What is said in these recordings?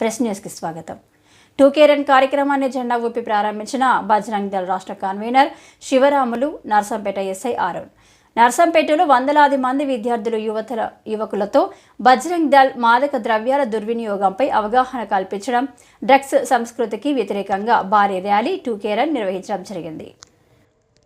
Press న్యూస్కి స్వాగతం. టూకే run కార్యక్రమాన్ని జెండా ఊపి ప్రారంభించిన బజరంగ్ దళ్ రాష్ట్ర కన్వీనర్ శివరాములు నర్సంపేట ఎస్ఐ అరుణ్ నర్సంపేటలో వందలాది మంది విద్యార్థులు యువతల యువకులతో బజరంగ్ దళ్ మాదక ద్రవ్యాల దుర్వినియోగంపై అవగాహన కల్పించడం డ్రగ్స్ సంస్కృతికి వ్యతిరేకంగా భారీ ర్యాలీ టూ కేరన్ నిర్వహించడం జరిగింది.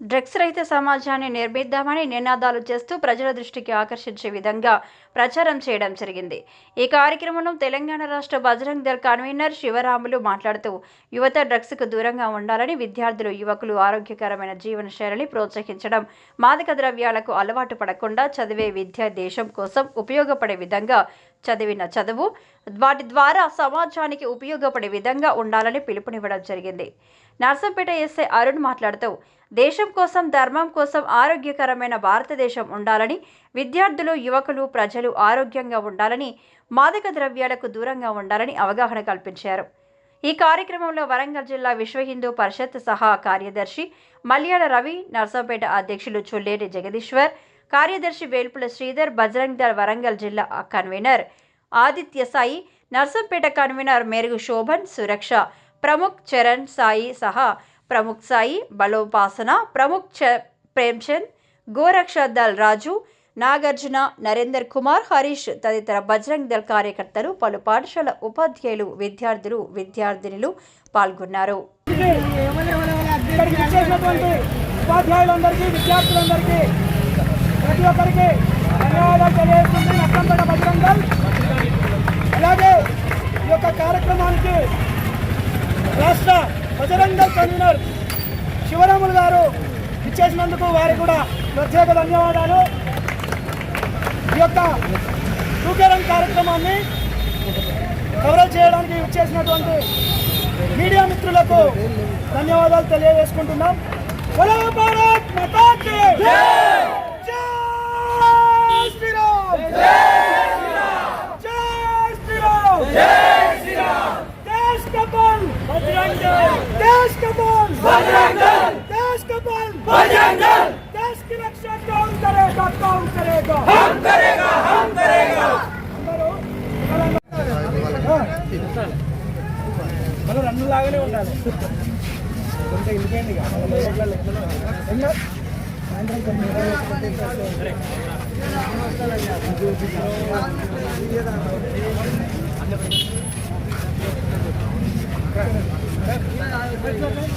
డ్రగ్స్ రహిత సమాజాన్ని నిర్మిద్దామని నినాదాలు చేస్తూ ప్రజల దృష్టికి ఆకర్షించే విధంగా ప్రచారం చేయడం జరిగింది. ఈ కార్యక్రమంలో తెలంగాణ రాష్ట్ర బజరంగ్ దళ కన్వీనర్ శివరాములు మాట్లాడుతూ యువత డ్రగ్స్కు దూరంగా ఉండాలని విద్యార్థులు యువకులు ఆరోగ్యకరమైన జీవన శైలిని ప్రోత్సహించడం మాదక ద్రవ్యాలకు అలవాటు పడకుండా చదివే విద్య దేశం కోసం ఉపయోగపడే విధంగా చదివిన చదువు వాటి ద్వారా సమాజానికి ఉపయోగపడే విధంగా ఉండాలని పిలుపునివ్వడం జరిగింది. నర్సంపేట ఎస్ఐ అరుణ్ మాట్లాడుతూ దేశం కోసం ధర్మం కోసం ఆరోగ్యకరమైన భారతదేశం ఉండాలని విద్యార్థులు యువకులు ప్రజలు ఆరోగ్యంగా ఉండాలని మాదక ద్రవ్యాలకు దూరంగా ఉండాలని అవగాహన కల్పించారు. ఈ కార్యక్రమంలో వరంగల్ జిల్లా విశ్వ హిందూ పరిషత్ సహా కార్యదర్శి మల్యాల రవి నర్సంపేట అధ్యక్షులు చుల్లేటి జగదీశ్వర్ కార్యదర్శి వేల్పుల శ్రీధర్ బజరంగ్ దళ్ వరంగల్ జిల్లా కన్వీనర్ ఆదిత్య సాయి నర్సంపేట కన్వీనర్ మెరుగు శోభన్ సురక్ష ప్రముఖ్ చరణ్ సాయి సహా ప్రముఖ్ సాయి బలోపాసన ప్రముఖ్ చ ప్రేమ్చంద్ గోరక్ష దల్ రాజు నాగార్జున నరేందర్ కుమార్ హరీష్ తదితర బజరంగ్ దళ్ కార్యకర్తలు పలు పాఠశాల ఉపాధ్యాయులు విద్యార్థులు విద్యార్థినులు పాల్గొన్నారు. ఉపాధ్యాయులందరికీ విద్యార్థులందరికీ ప్రతి ఒక్కరికి ధన్యవాదాలు తెలియజేస్తుంది అలాగే ఈ యొక్క కార్యక్రమానికి రాష్ట్ర బజరంగ కన్వీనర్ శివరాములు గారు ఇచ్చేసినందుకు వారికి కూడా ప్రత్యేక ధన్యవాదాలు ఈ యొక్క టూకేరం కార్యక్రమాన్ని కవరేజ్ చేయడానికి ఇచ్చేసినటువంటి మీడియా మిత్రులకు ధన్యవాదాలు తెలియజేసుకుంటున్నాం బలో భారత్ మాతా శ్రీరామ్ देश का बल बजरंग दल देश का बल बजरंग दल देश का बल बजरंग दल देश की रक्षा कौन करेगा कौन करेगा हम करेगा हम करेगा మనం రెండు లాగానే ఉండాలి కొంత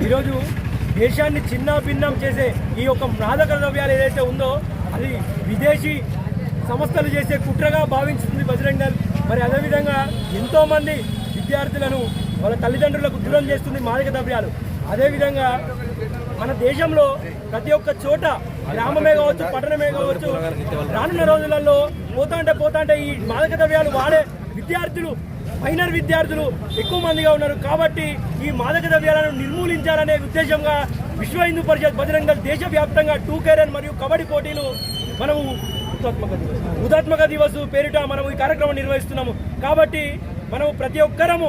ఈరోజు దేశాన్ని చిన్న భిన్నం చేసే ఈ యొక్క మాదక ద్రవ్యాలు ఏదైతే ఉందో అది విదేశీ సంస్థలు చేసే కుట్రగా భావించుతుంది బజరంగ్ మరి అదేవిధంగా ఎంతోమంది విద్యార్థులను వాళ్ళ తల్లిదండ్రులకు దూరం చేస్తుంది మాదక ద్రవ్యాలు అదేవిధంగా మన దేశంలో ప్రతి ఒక్క చోట గ్రామమే కావచ్చు పట్టణమే కావచ్చు రానున్న రోజులలో పోతాంటే పోతాంటే ఈ మాదక ద్రవ్యాలు వాడే విద్యార్థులు మైనర్ విద్యార్థులు ఎక్కువ మందిగా ఉన్నారు. కాబట్టి ఈ మాదక ద్రవ్యాలను నిర్మూలించాలనే ఉద్దేశంగా విశ్వ హిందూ పరిషత్ బజరంగ దేశవ్యాప్తంగా టూ కేరన్ మరియు కబడ్డీ పోటీలు మనము హుతాత్మక దివస్ హుతాత్మక దివస్ పేరిట మనం ఈ కార్యక్రమం నిర్వహిస్తున్నాము. కాబట్టి మనం ప్రతి ఒక్కరము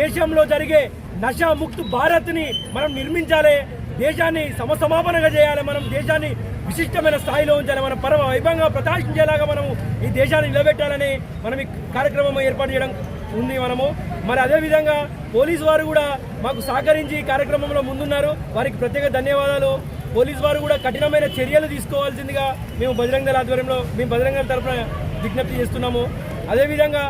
దేశంలో జరిగే నషా ముక్త్ భారత్ని మనం నిర్మించాలి దేశాన్ని సమసమాపనగా చేయాలి మనం దేశాన్ని విశిష్టమైన స్థాయిలో ఉంచాలి. మనం పరమ వైభవంగా ప్రకాశించేలాగా మనము ఈ దేశాన్ని నిలబెట్టాలని మనం ఈ కార్యక్రమం ఏర్పాటు చేయడం ఉంది మనము. మరి అదేవిధంగా పోలీసు వారు కూడా మాకు సహకరించి కార్యక్రమంలో ముందున్నారు. వారికి ప్రత్యేక ధన్యవాదాలు. పోలీసు వారు కూడా కఠినమైన చర్యలు తీసుకోవాల్సిందిగా మేము బజరంగ దళ ఆధ్వర్యంలో మేము బజరంగ దళ తరఫున విజ్ఞప్తి చేస్తున్నాము. అదేవిధంగా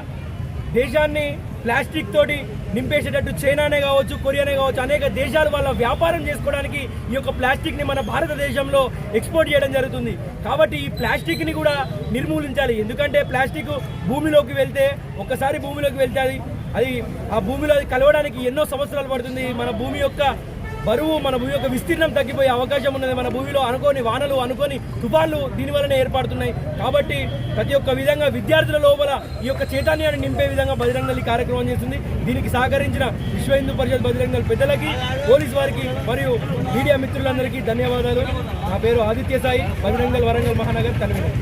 దేశాన్ని ప్లాస్టిక్ తోటి నింపేసేటట్టు చైనానే కావచ్చు కొరియానే కావచ్చు అనేక దేశాలు వాళ్ళ వ్యాపారం చేసుకోవడానికి ఈ యొక్క ప్లాస్టిక్ని మన భారతదేశంలో ఎక్స్పోర్ట్ చేయడం జరుగుతుంది. కాబట్టి ఈ ప్లాస్టిక్ని కూడా నిర్మూలించాలి. ఎందుకంటే ప్లాస్టిక్ భూమిలోకి వెళ్తే ఒక్కసారి భూమిలోకి వెళ్తే అది అది ఆ భూమిలో అది కలవడానికి ఎన్నో సంవత్సరాలు పడుతుంది. మన భూమి యొక్క బరువు మన భూమి యొక్క విస్తీర్ణం తగ్గిపోయే అవకాశం ఉన్నది. మన భూమిలో అనుకోని వానలు అనుకోని తుఫాన్లు దీని ఏర్పడుతున్నాయి. కాబట్టి ప్రతి ఒక్క విధంగా విద్యార్థుల లోపల ఈ యొక్క చైతన్యాన్ని నింపే విధంగా బజరంగల్ కార్యక్రమం చేస్తుంది. దీనికి సహకరించిన విశ్వ హిందూ పరిషత్ బజరంగల్ పెద్దలకి పోలీస్ వారికి మరియు మీడియా మిత్రులందరికీ ధన్యవాదాలు. నా పేరు ఆదిత్య సాయి బజరంగల్ వరంగల్ మహానగర్ కన్వీనర్